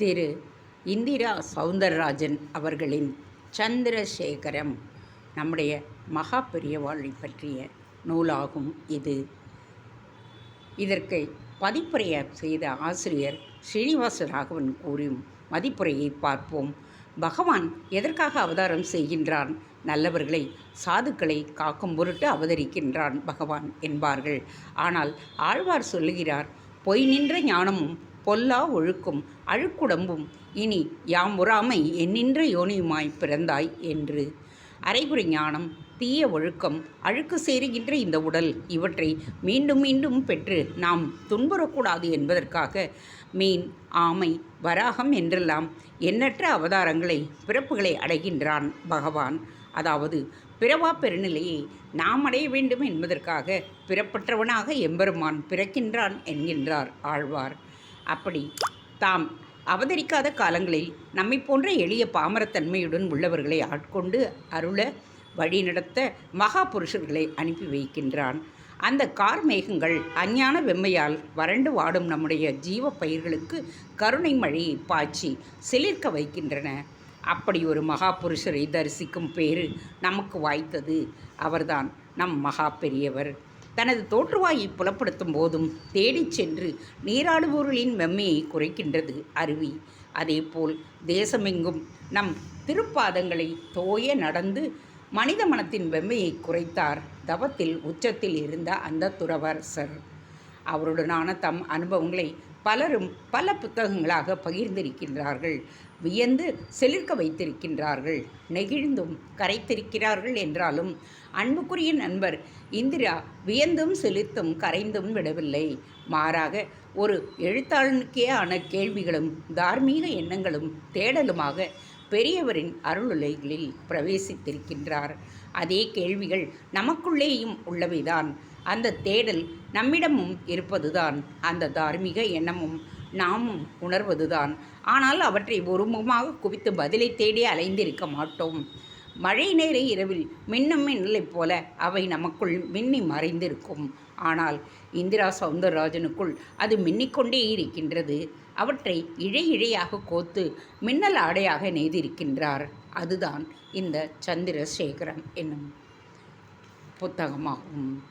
திரு இந்திரா சவுந்தரராஜன் அவர்களின் சந்திரசேகரம் நம்முடைய மகா பெரியவாளை பற்றிய நூலாகும் இது. இதற்கு பதிப்புரைய செய்த ஆசிரியர் ஸ்ரீனிவாச ராகவன் கூறும் மதிப்புரையை பார்ப்போம். பகவான் எதற்காக அவதாரம் செய்கின்றான்? நல்லவர்களை சாதுக்களை காக்கும் பொருட்டு அவதரிக்கின்றான் பகவான் என்பார்கள். ஆனால் ஆழ்வார் சொல்லுகிறார் பொய் நின்ற ஞானமும் பொல்லா ஒழுக்கும் அழுக்குடம்பும். இனி யாம் உறாமை எண்ணின்ற யோனியுமாய் பிறந்தாய் என்று. அரைகுறை ஞானம் தீய ஒழுக்கம் அழுக்கு சேருகின்ற இந்த உடல் இவற்றை மீண்டும் மீண்டும் பெற்று நாம் துன்புறக்கூடாது என்பதற்காக மீன் ஆமை வராகம் என்றெல்லாம் எண்ணற்ற அவதாரங்களை பிறப்புகளை அடைகின்றான் பகவான். அதாவது பிறவா பெருநிலையை நாம் அடைய வேண்டும் என்பதற்காக பிறப்பற்றவனாக எம்பெருமான் பிறக்கின்றான் என்கின்றார் ஆழ்வார். அப்படி. தாம் அவதரிக்காத காலங்களில் நம்மை போன்ற எளிய பாமரத்தன்மையுடன் உள்ளவர்களை ஆட்கொண்டு அருள வழிநடத்த மகா புருஷர்களை அனுப்பி வைக்கின்றான். அந்த கார்மேகங்கள் அஞ்ஞான வெம்மையால் வறண்டு வாடும் நம்முடைய ஜீவ பயிர்களுக்கு கருணை மழையை பாய்ச்சி சிலிர்க்க வைக்கின்றன. அப்படி ஒரு மகா புருஷரை தரிசிக்கும் பேறு நமக்கு வாய்த்தது. அவர்தான் நம் மகா பெரியவர். தனது தோற்றுவாயை புலப்படுத்தும் போதும் தேடிச் சென்று நீராடுபொருளின் மெம்மையை குறைக்கின்றது அருவி. அதேபோல் தேசமெங்கும் நம் திருப்பாதங்களை தோய நடந்து மனித மனத்தின் வெம்மையை குறைத்தார் தவத்தில் உச்சத்தில் இருந்த அந்த துறவர் சர். அவருடனான தம் அனுபவங்களை பலரும் பல புத்தகங்களாக பகிர்ந்திருக்கின்றார்கள். வியந்து செலிர்க்க வைத்திருக்கின்றார்கள். நெகிழ்ந்தும் கரைத்திருக்கிறார்கள் என்றாலும் அன்புக்குரிய நண்பர் இந்திரா வியந்தும் செலுத்தும் கரைந்தும் விடவில்லை. மாறாக ஒரு எழுத்தாளனுக்கே ஆன கேள்விகளும் தார்மீக எண்ணங்களும் தேடலுமாக பெரியவரின் அருளுலைகளில் பிரவேசித்திருக்கின்றார். அதே கேள்விகள் நமக்குள்ளேயும் உள்ளவைதான். அந்த தேடல் நம்மிடமும் இருப்பதுதான். அந்த தார்மீக எண்ணமும் நாமும் உணர்வதுதான். ஆனால் அவற்றை ஒருமுகமாக குவித்து பதிலை தேடி அலைந்திருக்க மாட்டோம். மழை நேர இரவில் மின்னும் மின்னலைப் போல அவை நமக்குள் மின்னி மறைந்திருக்கும். ஆனால் இந்திரா சவுந்தரராஜனுக்குள் அது மின்னிக்கொண்டே இருக்கின்றது. அவற்றை இழை இழையாக கோத்து மின்னல் ஆடையாக நெய்திருக்கின்றார். அதுதான் இந்த சந்திரசேகரன் என்னும் புத்தகமாகும்.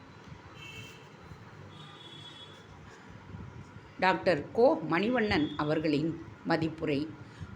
டாக்டர் கோ. மணிவண்ணன் அவர்களின் மதிப்புரை.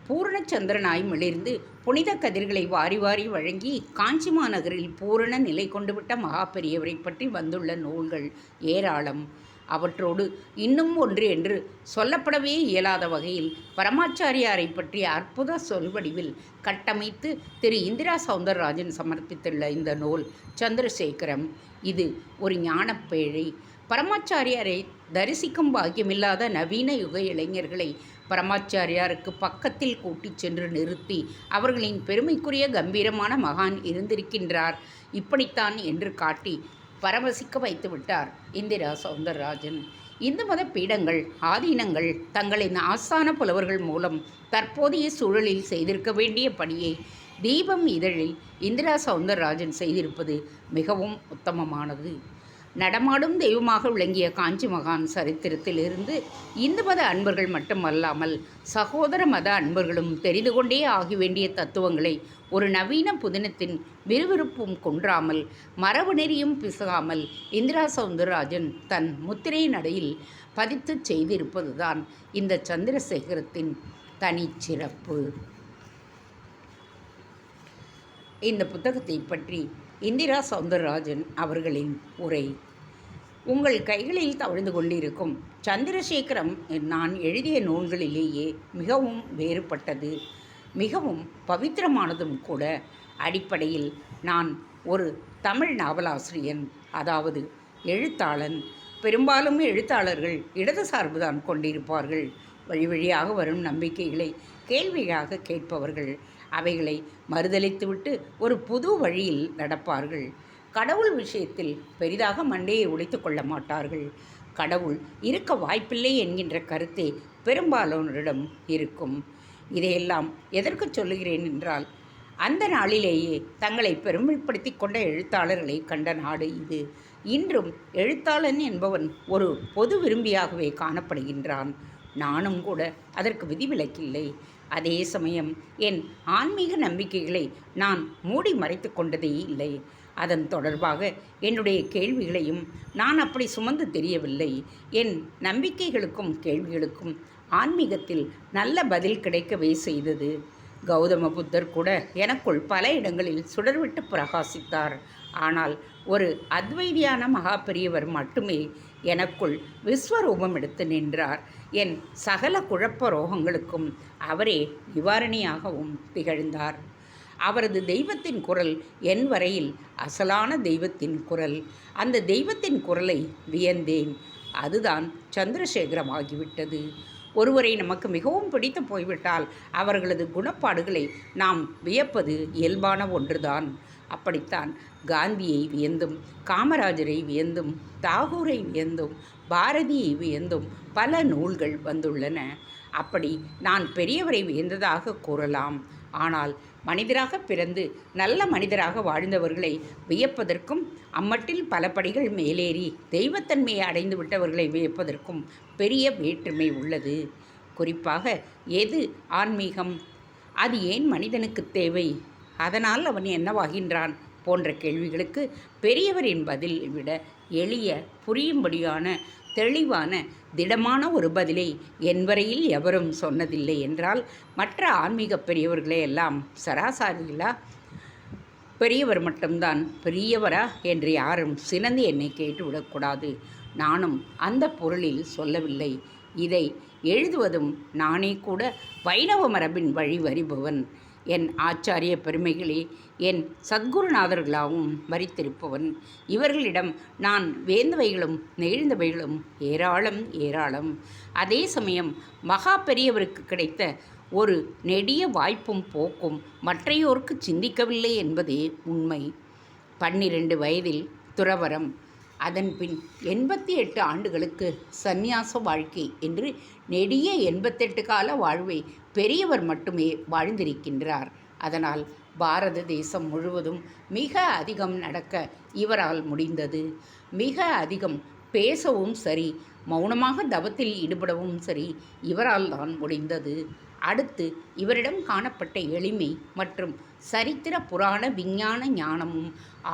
பூரணச்சந்திரனாய் மிளிர்ந்து புனித கதிர்களை வாரி வாரி வழங்கி காஞ்சி மாநகரில் பூரண நிலை கொண்டுவிட்ட மகா பெரியவரை பற்றி வந்துள்ள நூல்கள் ஏராளம். அவற்றோடு இன்னும் ஒன்று என்று சொல்லப்படவே இயலாத வகையில் பரமாச்சாரியாரை பற்றிய அற்புத சொல்வடிவில் கட்டமைத்து திரு. இந்திரா சவுந்தரராஜன் சமர்ப்பித்துள்ள இந்த நூல் சந்திரசேகரம். இது ஒரு ஞானப்பேழை. பரமாச்சாரியாரை தரிசிக்கும் பாக்கியமில்லாத நவீன யுக இளைஞர்களை பரமாச்சாரியாருக்கு பக்கத்தில் கூட்டிச் சென்று நிறுத்தி அவர்களின் பெருமைக்குரிய கம்பீரமான மகான் இருந்திருக்கின்றார். இப்படித்தான் என்று காட்டி பரவசிக்க வைத்து விட்டார் இந்திரா சௌந்தரராஜன் இந்து மத பீடங்கள் ஆதீனங்கள் தங்களின் ஆஸ்தான புலவர்கள் மூலம் தற்போதைய சூழலில் செய்திருக்க வேண்டிய பணியை தீபம் இதழில் இந்திரா சௌந்தரராஜன் செய்திருப்பது மிகவும் உத்தமமானது. நடமாடும் தெய்வமாக விளங்கிய காஞ்சி மகான் சரித்திரத்திலிருந்து இந்து மத அன்பர்கள் மட்டுமல்லாமல் சகோதர மத அன்பர்களும் தெரிந்து கொண்டே ஆக வேண்டிய தத்துவங்களை ஒரு நவீன புதினத்தின் விறுவிறுப்பும் கொன்றாமல் மரபு நெறியும் பிசகாமல் இந்திரா சவுந்தரராஜன் தன் முத்திரை நடையில் பதித்து செய்திருப்பதுதான் இந்த சந்திரசேகரத்தின் தனிச்சிறப்பு. இந்த புத்தகத்தை பற்றி இந்திரா சவுந்தரராஜன் அவர்களின் உரை. உங்கள் கைகளில் தவழ்ந்து கொண்டிருக்கும் சந்திரசேகரம் நான் எழுதிய நூல்களிலேயே மிகவும் வேறுபட்டது. மிகவும் பவித்திரமானதும் கூட. அடிப்படையில் நான் ஒரு தமிழ் நாவலாசிரியன் அதாவது எழுத்தாளன். பெரும்பாலும் எழுத்தாளர்கள் இடதுசார்புதான் கொண்டிருப்பார்கள். வழி வழியாக வரும் நம்பிக்கைகளை கேள்வியாக கேட்பவர்கள். அவைகளை மறுதளித்துவிட்டு ஒரு புது வழியில் நடப்பார்கள். கடவுள் விஷயத்தில் பெரிதாக மண்டையை உடைத்து கொள்ள மாட்டார்கள். கடவுள் இருக்க வாய்ப்பில்லை என்கின்ற கருத்தே பெரும்பாலானோரிடம் இருக்கும். இதையெல்லாம் எதற்கு சொல்லுகிறேன் என்றால் அந்த நாளிலேயே தங்களை பெருமைப்படுத்தி கொண்ட எழுத்தாளர்களை கண்ட நாடு இது. இன்றும் எழுத்தாளன் என்பவன் ஒரு பொது விரும்பியாகவே காணப்படுகின்றான். நானும் கூட அதற்கு விதிவிலக்கில்லை. அதே சமயம் என் ஆன்மீக நம்பிக்கைகளை நான் மூடி மறைத்து கொண்டதே இல்லை. அதன் தொடர்பாக என்னுடைய கேள்விகளையும் நான் அப்படி சுமந்து தெரியவில்லை. என் நம்பிக்கைகளுக்கும் கேள்விகளுக்கும் ஆன்மீகத்தில் நல்ல பதில் கிடைக்கவே செய்தது. கௌதம புத்தர் கூட எனக்குள் பல இடங்களில் சுடர்விட்டு பிரகாசித்தார். ஆனால் ஒரு அத்வைதியான மகா பெரியவர் மட்டுமே எனக்குள் விஸ்வரூபம் எடுத்து நின்றார். என் சகல குழப்ப ரோகங்களுக்கும் அவரே நிவாரணியாகவும் திகழ்ந்தார். அவரது தெய்வத்தின் குரல் என் வரையில் அசலான தெய்வத்தின் குரல். அந்த தெய்வத்தின் குரலை வியந்தேன். அதுதான் சந்திரசேகரமாகிவிட்டது. ஒருவரை நமக்கு மிகவும் பிடித்து போய்விட்டால் அவர்களது குணப்பாடுகளை நாம் வியப்பது இயல்பான ஒன்றுதான். அப்படித்தான் காந்தியை வியந்தும் காமராஜரை வியந்தும் தாகூரை வியந்தும் பாரதியை வியந்தும் பல நூல்கள் வந்துள்ளன. அப்படி நான் பெரியவரை வியந்ததாக கூறலாம். ஆனால் மனிதராக பிறந்து நல்ல மனிதராக வாழ்ந்தவர்களை வியப்பதற்கும் அம்மட்டில் பல படிகள் மேலேறி தெய்வத்தன்மையை அடைந்து விட்டவர்களை வியப்பதற்கும் பெரிய வேற்றுமை உள்ளது. குறிப்பாக எது ஆன்மீகம்? அது ஏன் மனிதனுக்கு தேவை? அதனால் அவன் என்னவாகின்றான் போன்ற கேள்விகளுக்கு பெரியவரின் பதில் விட எளிய புரியும்படியான தெளிவான திடமான ஒரு பதிலை என் வரையில் எவரும் சொன்னதில்லை என்றால் மற்ற ஆன்மீக பெரியவர்களே எல்லாம் சராசாரிகளா பெரியவர் மட்டும்தான் பெரியவரா என்று யாரும் சினந்து என்னை கேட்டுவிடக்கூடாது நானும் அந்த பொருளில் சொல்லவில்லை. இதை எழுதுவதும் நானே கூட வைணவ மரபின் வழி வருபவன். என் ஆச்சாரிய பெருமைகளே என் சத்குருநாதர்களாகவும் மறித்திருப்பவன். இவர்களிடம் நான் வேந்தவைகளும் நெகிழ்ந்தவைகளும் ஏராளம் ஏராளம். அதே சமயம் மகா பெரியவருக்கு கிடைத்த ஒரு நெடிய வாய்ப்பும் போக்கும் மற்றையோருக்கு சிந்திக்கவில்லை என்பதே உண்மை. பன்னிரண்டு வயதில் துறவரம். அதன்பின் எண்பத்தி எட்டு ஆண்டுகளுக்கு சந்நியாச வாழ்க்கை என்று நெடிய எண்பத்தெட்டு கால வாழ்வை பெரியவர் மட்டுமே வாழ்ந்திருக்கின்றார். அதனால் பாரத தேசம் முழுவதும் மிக அதிகம் நடக்க இவரால் முடிந்தது. மிக அதிகம் பேசவும் சரி மௌனமாக தவத்தில் ஈடுபடவும் சரி இவரால் தான் முடிந்தது. அடுத்து இவரிடம் காணப்பட்ட எளிமை மற்றும் சரித்திர புராண விஞ்ஞான ஞானமும்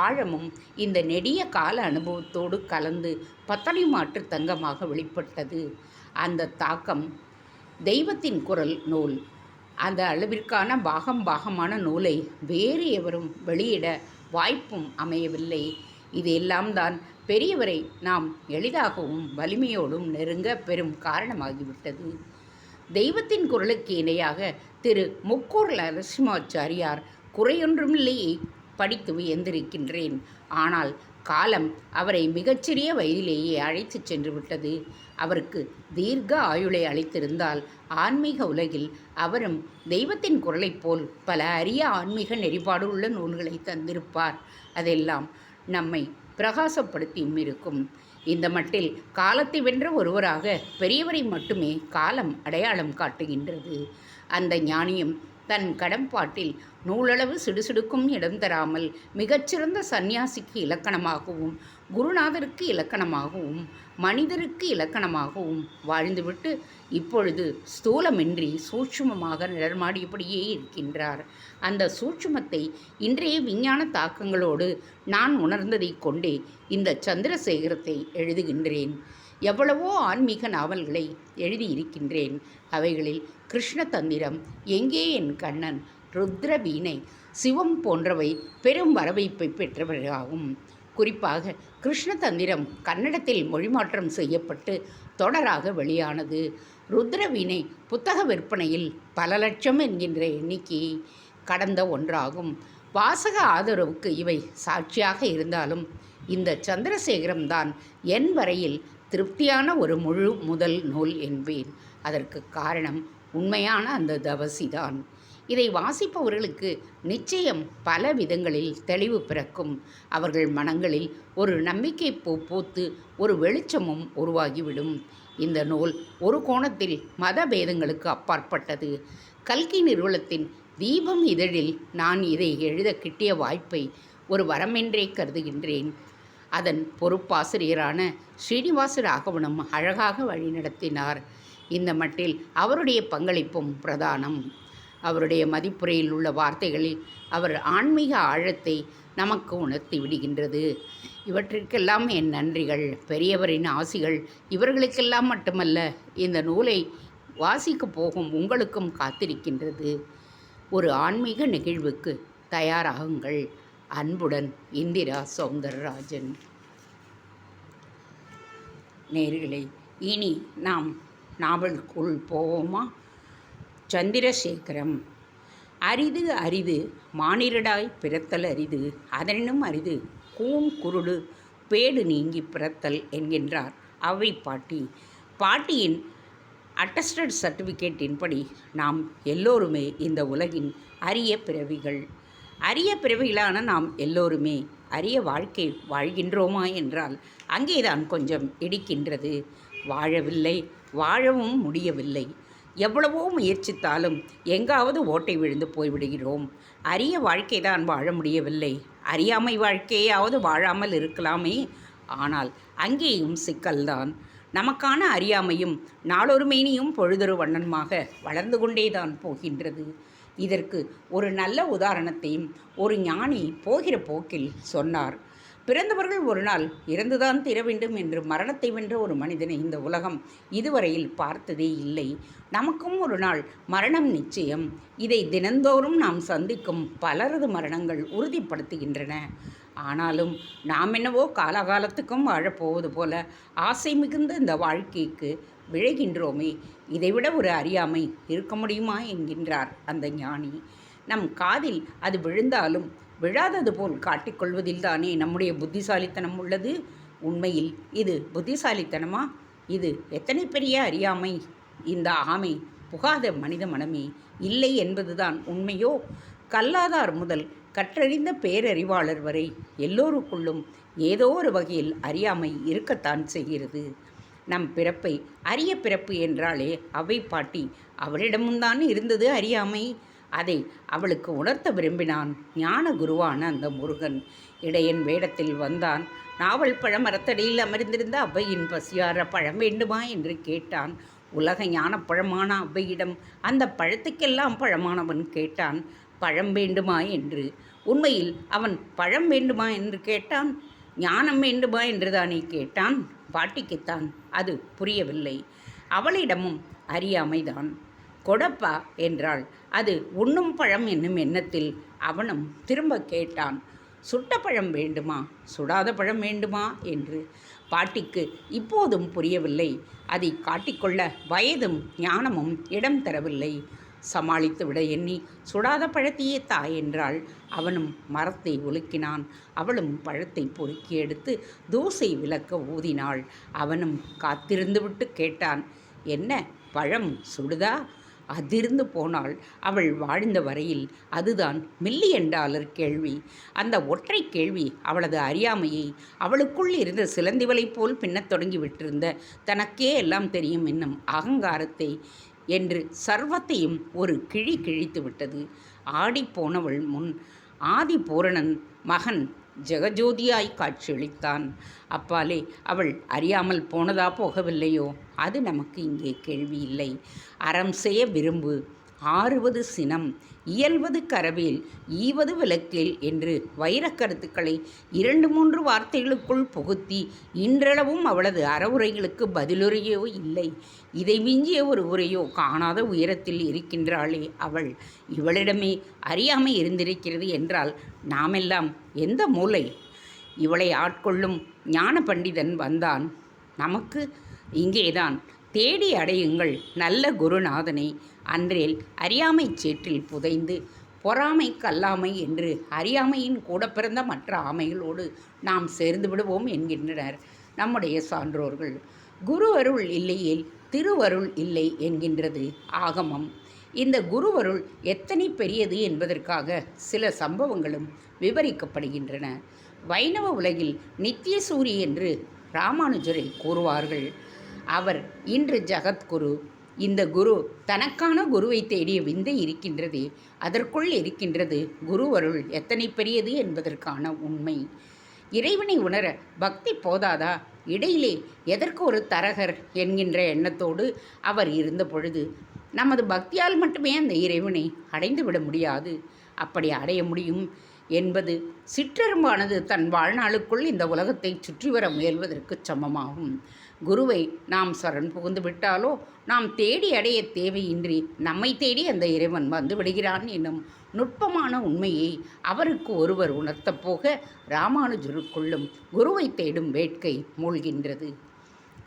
ஆழமும் இந்த நெடிய கால அனுபவத்தோடு கலந்து பத்தனை மாற்று தங்கமாக வெளிப்பட்டது. அந்த தாக்கம் தெய்வத்தின் குரல் நூல். அந்த அளவிற்கான பாகம் பாகமான நூலை வேறு எவரும் வெளியிட வாய்ப்பும் அமையவில்லை. இது எல்லாம் தான் பெரியவரை நாம் எளிதாகவும் வலிமையோடும் நெருங்க பெரும் காரணமாகிவிட்டது. தெய்வத்தின் குரலுக்கு இணையாக திரு முக்கூர் நரசிம்மாச்சாரியார் குறையொன்றுமில்லையே படித்து வியந்திருக்கின்றேன். ஆனால் காலம் அவரை மிகச்சிறிய வயதிலேயே அழைத்துச் சென்று விட்டது அவருக்கு தீர்க்க ஆயுளை அளித்திருந்தால் ஆன்மீக உலகில் அவரும் தெய்வத்தின் குரலைப் போல் பல அரிய ஆன்மீக நெறிபாடு உள்ள நூல்களை தந்திருப்பார். அதெல்லாம் நம்மை பிரகாசப்படுத்தியும் இருக்கும் இந்த மட்டில் காலத்தை வென்ற ஒருவராக பெரியவரை மட்டுமே காலம் அடையாளம் காட்டுகின்றது. அந்த ஞானியும் தன் கடம்பாட்டில் நூலளவு சிடுசிடுக்கும் இடம் தராமல் மிகச்சிறந்த சந்நியாசிக்கு இலக்கணமாகவும் குருநாதருக்கு இலக்கணமாகவும் மனிதருக்கு இலக்கணமாகவும் வாழ்ந்துவிட்டு இப்பொழுது ஸ்தூலமின்றி சூட்சுமமாக நிழற்மாடியபடியே இருக்கின்றார். அந்த சூட்சுமத்தை இன்றைய விஞ்ஞான தாக்கங்களோடு நான் உணர்ந்ததைக் கொண்டே இந்த சந்திரசேகரத்தை எழுதுகின்றேன். எவ்வளவோ ஆன்மீக நாவல்களை எழுதியிருக்கின்றேன். அவைகளில் கிருஷ்ண தந்திரம் எங்கே என் கண்ணன்? ருத்ர வீணை சிவம் போன்றவை பெரும் வரவேற்பை பெற்றவர்களாகும். குறிப்பாக கிருஷ்ண தந்திரம் கன்னடத்தில் மொழிமாற்றம் செய்யப்பட்டு தொடராக வெளியானது. ருத்ரவீணை புத்தக விற்பனையில் பல லட்சம் என்கின்ற எண்ணிக்கை கடந்த ஒன்றாகும். வாசக ஆதரவுக்கு இவை சாட்சியாக இருந்தாலும் இந்த சந்திரசேகரம்தான் என் வரையில் திருப்தியான ஒரு முழு முதல் நூல் என்பேன். அதற்கு காரணம் உண்மையான அந்த தவசிதான். இதை வாசிப்பவர்களுக்கு நிச்சயம் பல விதங்களில் தெளிவு பிறக்கும். அவர்கள் மனங்களில் ஒரு நம்பிக்கை பூ பூத்து ஒரு வெளிச்சமும் உருவாகிவிடும். இந்த நூல் ஒரு கோணத்தில் மத பேதங்களுக்கு அப்பாற்பட்டது. கல்கி நிறுவனத்தின் தீபம் இதழில் நான் இதை எழுத கிட்டிய வாய்ப்பை ஒரு வரமென்றே கருதுகின்றேன். அதன் பொறுப்பாசிரியரான ஸ்ரீனிவாச ராகவனும் அழகாக வழிநடத்தினார். இந்த மட்டில் அவருடைய பங்களிப்பும் பிரதானம். அவருடைய மதிப்புரையில் உள்ள வார்த்தைகளில் அவர் ஆன்மீக ஆழத்தை நமக்கு உணர்த்தி விடுகின்றது. இவற்றிற்கெல்லாம் என் நன்றிகள். பெரியவரின் ஆசிகள் இவர்களுக்கெல்லாம் மட்டுமல்ல இந்த நூலை வாசிக்க போகும் உங்களுக்கும் காத்திருக்கின்றது. ஒரு ஆன்மீக நிகழ்வுக்கு தயாராகுங்கள். அன்புடன் இந்திரா சௌந்தரராஜன். நேர்களை இனி நாம் நாவலுக்குள் போவோமா சந்திரசேகரம். அரிது அரிது மானிரடாய் பிறத்தல் அரிது. அதனினும் அரிது கூண் குருடு பேடு நீங்கி பிறத்தல் என்கின்றார் அவை பாட்டி. பாட்டியின் அட்டஸ்டட் சர்டிஃபிகேட்டின்படி நாம் எல்லோருமே இந்த உலகின் அரிய பிறவிகள். அரிய பிறவிகளான நாம் எல்லோருமே அரிய வாழ்க்கை வாழ்கின்றோமா என்றால் அங்கேதான் கொஞ்சம் இடிக்கின்றது. வாழவில்லை வாழவும் முடியவில்லை. எவ்வளவோ முயற்சித்தாலும் எங்காவது ஓட்டை விழுந்து போய்விடுகிறோம். அரிய வாழ்க்கை தான் வாழ முடியவில்லை. அறியாமை வாழ்க்கையாவது வாழாமல் இருக்கலாமே. ஆனால் அங்கேயும் சிக்கல்தான். நமக்கான அறியாமையும் நாளொரு மேனியும் பொழுதொரு வண்ணமாக வளர்ந்து கொண்டேதான் போகின்றது. இதற்கு ஒரு நல்ல உதாரணத்தையும் ஒரு ஞானி போகிற போக்கில் சொன்னார். பிறந்தவர்கள் ஒரு நாள் இறந்துதான் தீர வேண்டும் என்று மரணத்தை வென்ற ஒரு மனிதனை இந்த உலகம் இதுவரையில் பார்த்ததே இல்லை. நமக்கும் ஒரு நாள் மரணம் நிச்சயம். இதை தினந்தோறும் நாம் சந்திக்கும் பலரது மரணங்கள் உறுதிப்படுத்துகின்றன. ஆனாலும் நாம் என்னவோ காலகாலத்துக்கும் வாழப்போவது போல ஆசை மிகுந்த இந்த வாழ்க்கைக்கு விழைகின்றோமே. இதைவிட ஒரு அறியாமை இருக்க முடியுமா என்கின்றார் அந்த ஞானி. நம் காதில் அது விழுந்தாலும் விழாதது போல் காட்டிக்கொள்வதில்தானே நம்முடைய புத்திசாலித்தனம் உள்ளது? உண்மையில் இது புத்திசாலித்தனமா? இது எத்தனை பெரிய அறியாமை? இந்த ஆமை புகாத மனித மனமே இல்லை என்பதுதான் உண்மையோ? கல்லாதார் முதல் கற்றறிந்த பேரறிவாளர் வரை எல்லோருக்குள்ளும் ஏதோ ஒரு வகையில் அறியாமை இருக்கத்தான் செய்கிறது. நம் பிறப்பை அரிய பிறப்பு என்றாலே அவை பாட்டி அவளிடமும்தான் இருந்தது அறியாமை. அதை அவளுக்கு உணர்த்த விரும்பினான் ஞான குருவான அந்த முருகன். இடையன் வேடத்தில் வந்தான். நாவல் பழம் மரத்தடியில் அமர்ந்திருந்த அவ்வையின் பசியார பழம் வேண்டுமா என்று கேட்டான். உலக ஞானப்பழமான அவ்வையிடம் அந்த பழத்துக்கெல்லாம் பழமானவன் கேட்டான். பழம் வேண்டுமா என்று. உண்மையில் அவன் பழம் வேண்டுமா என்று கேட்டான். ஞானம் வேண்டுமா என்று தானே கேட்டான். பாட்டிக்குத்தான் அது புரியவில்லை. அவளிடமும் அறியாமைதான். கொடப்பா என்றாள். அது உண்ணும் பழம் என்னும் எண்ணத்தில் அவனும் திரும்ப கேட்டான். சுட்ட பழம் வேண்டுமா? சுடாத பழம் வேண்டுமா? என்று. பாட்டிக்கு இப்போதும் புரியவில்லை. அதை காட்டிக்கொள்ள வயதும் ஞானமும் இடம் தரவில்லை. சமாளித்து விட எண்ணி சுடாத பழத்தையே தாய் என்றாள். அவனும் மரத்தை ஒலுக்கினான் அவளும் பழத்தை பொறுக்கி எடுத்து தூசை விளக்க ஊதினாள். அவனும் காத்திருந்து விட்டு கேட்டான். என்ன? பழம் சுடுதா? அதிர்ந்து போனாள். அவள் வாழ்ந்த வரையில் அதுதான் மில்லியன் டாலர் கேள்வி. அந்த ஒற்றை கேள்வி அவளது அறியாமையை அவளுக்குள் இருந்த சிலந்திவலை போல் பின்னத் தொடங்கி விட்டிருந்த தனக்கே எல்லாம் தெரியும் என்னும் அகங்காரத்தை என்று சர்வத்தையும் ஒரு கிழி கிழித்து விட்டது. ஆடிப்போனவள் முன் ஆதி பூரணன் மகன் ஜெகஜோதியாய் காட்சியளித்தான். அப்பாலே அவள் அறியாமல் போனதா போகவில்லையோ? அது நமக்கு இங்கே கேள்வி இல்லை. அறம் செய்ய விரும்பு. ஆறுவது சினம் இயல்வது கரவேல் ஈவது விளக்கேல் என்று வைரக் கருத்துக்களை இரண்டு மூன்று வார்த்தைகளுக்குள் புகுத்தி இன்றளவும் அவளது அறவுரைகளுக்கு பதிலுரையோ இல்லை. இதை மிஞ்சிய ஒரு உரையோ காணாத உயரத்தில் இருக்கின்றாளே அவள். இவளிடமே அறியாமை இருந்திருக்கிறது என்றால் நாமெல்லாம் எந்த மூலை? இவளை ஆட்கொள்ளும் ஞான பண்டிதன் வந்தான். நமக்கு இங்கேதான். தேடி அடையுங்கள் நல்ல குருநாதனை. அன்றேல் அறியாமை சேற்றில் புதைந்து பொறாமை கல்லாமை என்று அறியாமையின் கூட பிறந்த மற்ற ஆமைகளோடு நாம் சேர்ந்து விடுவோம் என்கின்றனர் நம்முடைய சான்றோர்கள். குரு அருள் இல்லையேல் திருவருள் இல்லை என்கின்றது ஆகமம். இந்த குருவருள் எத்தனை பெரியது என்பதற்காக சில சம்பவங்களும் விவரிக்கப்படுகின்றன. வைணவ உலகில் நித்திய சூரி என்று ராமானுஜரை கூறுவார்கள். அவர் இன்று ஜகத்குரு இந்த குரு தனக்கான குருவை தேடிய விந்தை இருக்கின்றதே. அதற்குள் இருக்கின்றது குருவருள் எத்தனை பெரியது என்பதற்கான உண்மை. இறைவனை உணர பக்தி போதாதா? இடையிலே எதற்கு ஒரு தரகர் என்கின்ற எண்ணத்தோடு அவர் இருந்த பொழுது நமது பக்தியால் மட்டுமே அந்த இறைவனை அடைந்து விட முடியாது. அப்படி அடைய முடியும். என்பது சிற்றெரும்பானது தன் வாழ்நாளுக்குள் இந்த உலகத்தை சுற்றி வர முயல்வதற்கு சமமாகும். குருவை நாம் சரண் புகுந்து விட்டாலோ நாம் தேடி அடைய தேவையின்றி நம்மை தேடி அந்த இறைவன் வந்து விடுகிறான் என்னும் நுட்பமான உண்மையை அவருக்கு ஒருவர் உணர்த்தப் போக ராமானுஜருக்குள்ளும் குருவை தேடும் வேட்கை மூழ்கின்றது.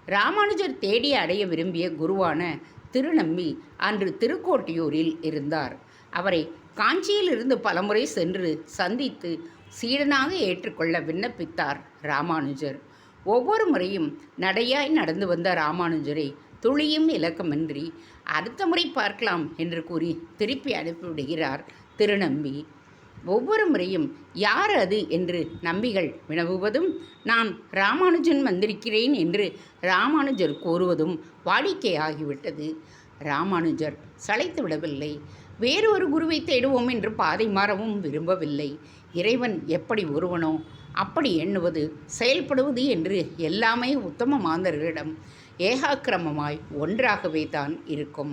ராமானுஜர் தேடி அடைய விரும்பிய குருவான திருநம்பி அன்று திருக்கோட்டியூரில் இருந்தார். அவரை காஞ்சியிலிருந்து பலமுறை சென்று சந்தித்து சீடனாக ஏற்றுக்கொள்ள விண்ணப்பித்தார் ராமானுஜர். ஒவ்வொரு முறையும் நடையாய் நடந்து வந்த ராமானுஜரை துளியும் இலக்கமின்றி அடுத்த முறை பார்க்கலாம் என்று கூறி திருப்பி அனுப்பிவிடுகிறார் திருநம்பி. ஒவ்வொரு முறையும் யார் அது? என்று நம்பிகள் வினவுவதும் நான் ராமானுஜன் வந்திருக்கிறேன் என்று ராமானுஜர் கூறுவதும் வாடிக்கையாகிவிட்டது. ராமானுஜர் சளைத்து விடவில்லை வேறு ஒரு குருவை தேடுவோம் என்று பாதை மாறவும் விரும்பவில்லை. இறைவன் எப்படி ஒருவனோ அப்படி எண்ணுவது செயல்படுவது என்று எல்லாமே உத்தம மாந்தர்களிடம் ஏகாக்கிரமமாய் ஒன்றாகவே தான் இருக்கும்.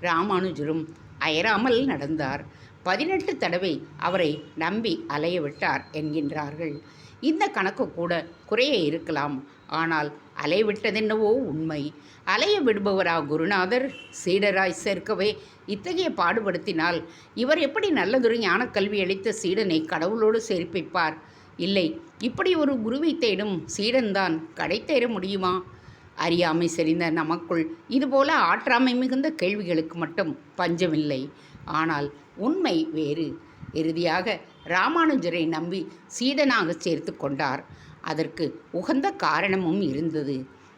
ராமானுஜரும் அயராமல் நடந்தார். பதினெட்டு தடவை அவரை நம்பி அலைய விட்டார் என்கின்றார்கள். இந்த கணக்கு கூட குறைய இருக்கலாம். ஆனால் அலைவிட்டதென்னவோ உண்மை. அலைய விடுபவரா குருநாதர்? சீடராய் சேர்க்கவே இத்தகைய பாடுபடுத்தினால் இவர் எப்படி நல்லதொரு ஞானக்கல்வி அளித்த சீடனை கடவுளோடு சேர்ப்பிப்பார்? இல்லை இப்படி ஒரு குருவை தேடும் சீடன்தான் கடை தேர முடியுமா? அறியாமை செறிந்த நமக்குள் இதுபோல ஆற்றாமை மிகுந்த கேள்விகளுக்கு மட்டும் பஞ்சமில்லை. ஆனால் உண்மை வேறு. இறுதியாக ராமானுஜரை நம்பி சீடனாக சேர்த்து கொண்டார். அதற்கு உகந்த காரணமும் இருந்தது.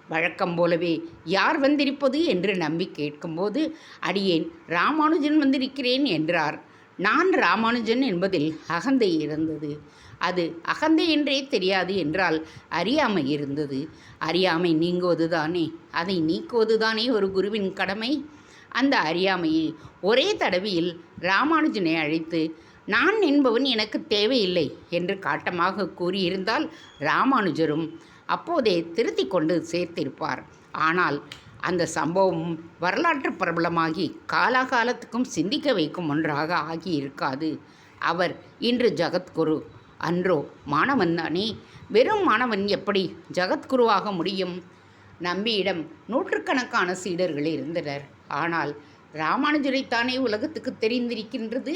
வழக்கம் போலவே யார் வந்திருப்பது என்று நம்பி கேட்கும்போது அடியேன் ராமானுஜன் வந்திருக்கிறேன் என்றார். நான் ராமானுஜன் என்பதில் அகந்தை இருந்தது. அது அகந்தை என்றே தெரியாது என்றால் அறியாமை இருந்தது. அறியாமை நீங்குவதுதானே? அதை நீக்குவதுதானே ஒரு குருவின் கடமை? அந்த அறியாமையை ஒரே தடவையில் ராமானுஜனை அழைத்து நான் என்பவன் எனக்கு தேவையில்லை என்று காட்டமாக கூறியிருந்தால் ராமானுஜரும் அப்போதே திருத்தி கொண்டு சேர்த்திருப்பார். ஆனால் அந்த சம்பவம் வரலாற்று பிரபலமாகி காலாகாலத்துக்கும் சிந்திக்க வைக்கும் ஒன்றாக ஆகியிருக்காது. அவர் இன்று ஜகத்குரு. அன்றோ மாணவன் தானே வெறும் மாணவன் எப்படி ஜகத்குருவாக முடியும்? நம்பியிடம் நூற்றுக்கணக்கான சீடர்கள் இருந்தனர். ஆனால் ராமானுஜரைத்தானே உலகத்துக்கு தெரிந்திருக்கின்றது?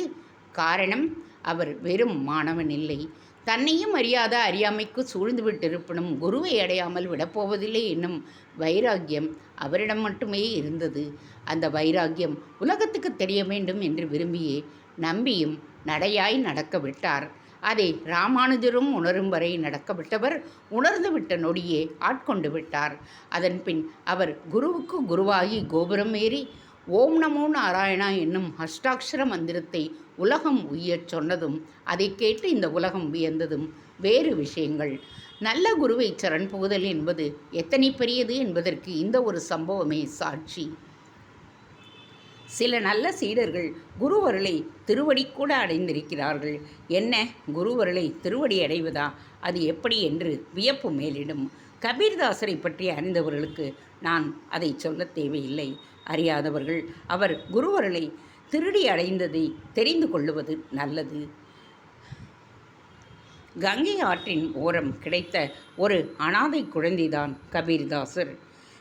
காரணம் அவர் வெறும் மாணவன் இல்லை. தன்னையும் அறியாத அறியாமைக்கு சூழ்ந்துவிட்டிருப்பினும் குருவை அடையாமல் விடப்போவதில்லை என்னும் வைராக்கியம் அவரிடம் மட்டுமே இருந்தது. அந்த வைராக்கியம் உலகத்துக்கு தெரிய வேண்டும் என்று விரும்பியே நம்பியும் நடையாய் நடக்க விட்டார். அதை ராமானுஜரும் உணரும் வரை நடக்க விட்டவர் உணர்ந்து விட்ட நொடியே ஆட்கொண்டு விட்டார். அதன்பின் அவர் குருவுக்கு குருவாகி கோபுரம் ஏறி ஓம் நமோ நாராயணா என்னும் அஷ்டாட்சர மந்திரத்தை உலகம் உய்யச் சொன்னதும் அதை கேட்டு இந்த உலகம் வியந்ததும் வேறு விஷயங்கள். நல்ல குருவை சரண் புகுதல் என்பது எத்தனை பெரியது என்பதற்கு இந்த ஒரு சம்பவமே சாட்சி. சில நல்ல சீடர்கள் குருவருளை திருவடி கூட அடைந்திருக்கிறார்கள். என்ன? குருவருளை திருவடி அடைவதா? அது எப்படி என்று வியப்பு மேலிடும். கபீர்தாசரை பற்றி அறிந்தவர்களுக்கு நான் அதை சொல்ல தேவையில்லை. அறியாதவர்கள் அவர் குருவருளை திருடி அடைந்ததை தெரிந்து கொள்ளுவது நல்லது. கங்கை ஆற்றின் ஓரம் கிடைத்த ஒரு அனாதை குழந்தைதான் கபீர்தாசர்.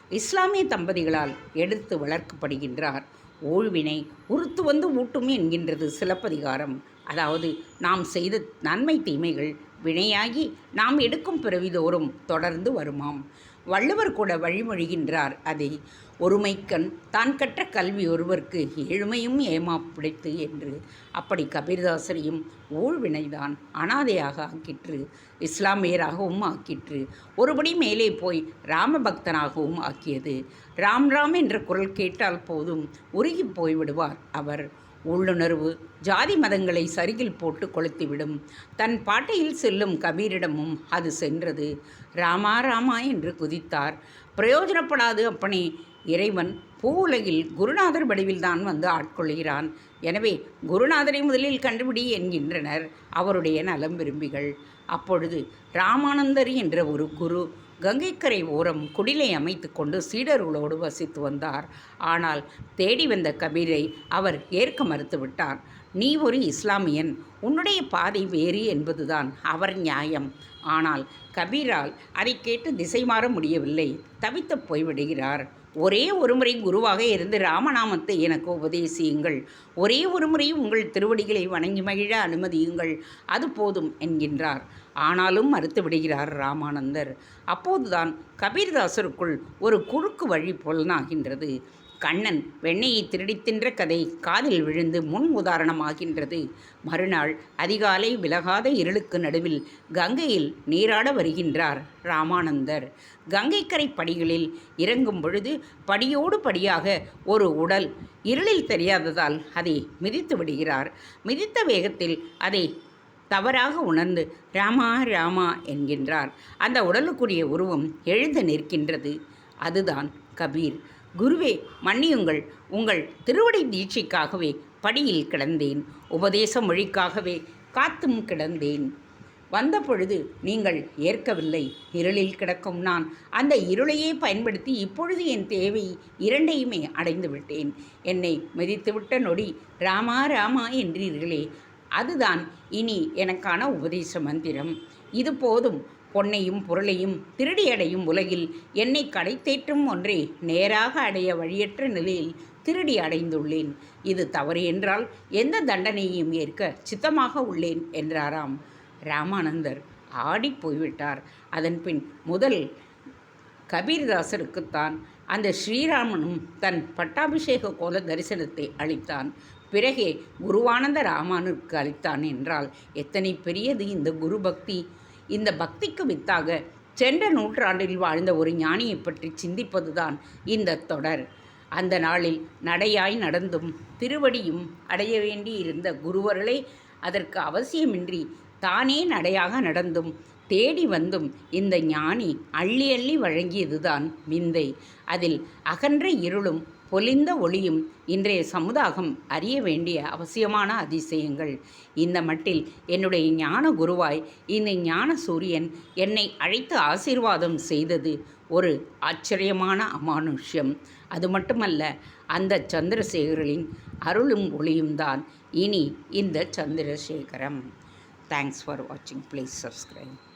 இஸ்லாமிய தம்பதிகளால் எடுத்து வளர்க்கப்படுகின்றார். ஊழ்வினை உறுத்து வந்து ஊட்டும் என்கின்றது சிலப்பதிகாரம். அதாவது நாம் செய்த நன்மை தீமைகள் வினையாகி நாம் எடுக்கும் பிறவிதோறும் தொடர்ந்து வருமாம். வள்ளுவர் கூட வழிமொழிகின்றார் அதை. ஒருமைக்கண் தான் கற்ற கல்வி ஒருவருக்கு ஏழ்மையும் ஏமாப்பிடித்து என்று அப்படி கபீர்தாசரையும் ஊழ்வினைதான் அனாதையாக ஆக்கிற்று இஸ்லாமியராகவும் ஆக்கிற்று. ஒருபடி மேலே போய் ராமபக்தனாகவும் ஆக்கியது. ராம் ராம் என்ற குரல் கேட்டால் போதும் உருகி போய்விடுவார் அவர். உள்ளுணர்வு ஜாதி மதங்களை சருகில் போட்டு கொளுத்திவிடும். தன் பாட்டையில் செல்லும் கபீரிடமும் அது சென்றது. ராமா ராமா என்று குதித்தார். பிரயோஜனப்படாது அப்பனே இறைவன் பூவுலகில் குருநாதர் வடிவில்தான் வந்து ஆட்கொள்கிறான். எனவே குருநாதரை முதலில் கண்டுபிடி என்கின்றனர் அவருடைய நலம் விரும்பிகள். அப்பொழுது ராமானந்தர் என்ற ஒரு குரு கங்கைக்கரை ஓரம் குடிலை அமைத்து கொண்டு சீடர்களோடு வசித்து வந்தார். ஆனால் தேடி வந்த கபீரை அவர் ஏற்க மறுத்துவிட்டார். நீ ஒரு இஸ்லாமியன் உன்னுடைய பாதை வேறு என்பதுதான் அவர் நியாயம். ஆனால் கபீரால் அதை கேட்டு திசை மாற முடியவில்லை. தவித்து போய்விடுகிறார். ஒரே ஒரு முறை குருவாக இருந்து ராமநாமத்தை எனக்கு உபதேசியுங்கள். ஒரே ஒரு முறை உங்கள் திருவடிகளை வணங்கி மகிழ அனுமதியுங்கள். அது போதும் என்கின்றார். ஆனாலும் மறுத்து விடுகிறார் ராமானந்தர். அப்போதுதான் கபீர்தாசருக்குள் ஒரு குறுக்கு வழி புலனாகின்றது கண்ணன் வெண்ணெயை திருடித் தின்ற கதை காதில் விழுந்து முன் உதாரணமாகின்றது. மறுநாள் அதிகாலை விலகாத இருளுக்கு நடுவில் கங்கையில் நீராட வருகின்றார் ராமானந்தர். கங்கைக்கரை படிகளில் இறங்கும் பொழுது படியோடு படியாக ஒரு உடல் இருளில் தெரியாததால் அதை மிதித்து விடுகிறார். மிதித்த வேகத்தில் அதை தவறாக உணர்ந்து ராமா ராமா என்கின்றார். அந்த உடலுக்குரிய உருவம் எழுந்து நிற்கின்றது. அதுதான் கபீர். குருவே மன்னியுங்கள். உங்கள் திருவடி தீட்சைக்காகவே படியில் கிடந்தேன். உபதேச மொழிக்காகவே காத்தும் கிடந்தேன். வந்த பொழுது நீங்கள் ஏற்கவில்லை. இருளில் கிடக்கும் நான் அந்த இருளையே பயன்படுத்தி இப்பொழுது என் தேவை இரண்டையுமே அடைந்து விட்டேன். என்னை மிதித்துவிட்ட நொடி ராமா ராமா என்றீர்களே. அதுதான் இனி எனக்கான உபதேச மந்திரம். இது போதும். பொன்னையும் பொருளையும் திருடி அடையும் உலகில் என்னை கடை தேற்றும் ஒன்றே நேராக அடைய வழியற்ற நிலையில் திருடி அடைந்துள்ளேன். இது தவறு என்றால் எந்த தண்டனையையும் ஏற்க சித்தமாக உள்ளேன் என்றாராம். ராமானந்தர் ஆடி போய்விட்டார். அதன்பின் முதல் கபீர்தாசருக்குத்தான் அந்த ஸ்ரீராமனும் தன் பட்டாபிஷேக கோல தரிசனத்தை அளித்தான். பிறகே குருவானந்த ராமானுக்கு அளித்தான் என்றால் எத்தனை பெரியது இந்த குரு பக்தி இந்த பக்திக்கு வித்தாக சென்ற நூற்றாண்டில் வாழ்ந்த ஒரு ஞானியை பற்றி சிந்திப்பதுதான் இந்த தொடர். அந்த நாளில் நடையாய் நடந்தும் திருவடியும் அடைய வேண்டி இருந்த குருவர்களே அதற்கு அவசியமின்றி தானே நடையாக நடந்தும் தேடி வந்தும் இந்த ஞானி அள்ளி அள்ளி வழங்கியதுதான் விந்தை. அதில் அகன்ற இருளும் பொலிந்த ஒளியும் இன்றைய சமுதாகம் அறிய வேண்டிய அவசியமான அதிசயங்கள். இந்த மட்டில் என்னுடைய ஞான குருவாய் இந்த ஞான சூரியன் என்னை அழைத்து ஆசீர்வாதம் செய்தது ஒரு ஆச்சரியமான அமானுஷ்யம். அது மட்டுமல்ல அந்த சந்திரசேகரின் அருளும் ஒளியும் தான் இனி இந்த சந்திரசேகரம். தேங்க்ஸ் ஃபார் வாட்சிங் ப்ளீஸ் சப்ஸ்கிரைப்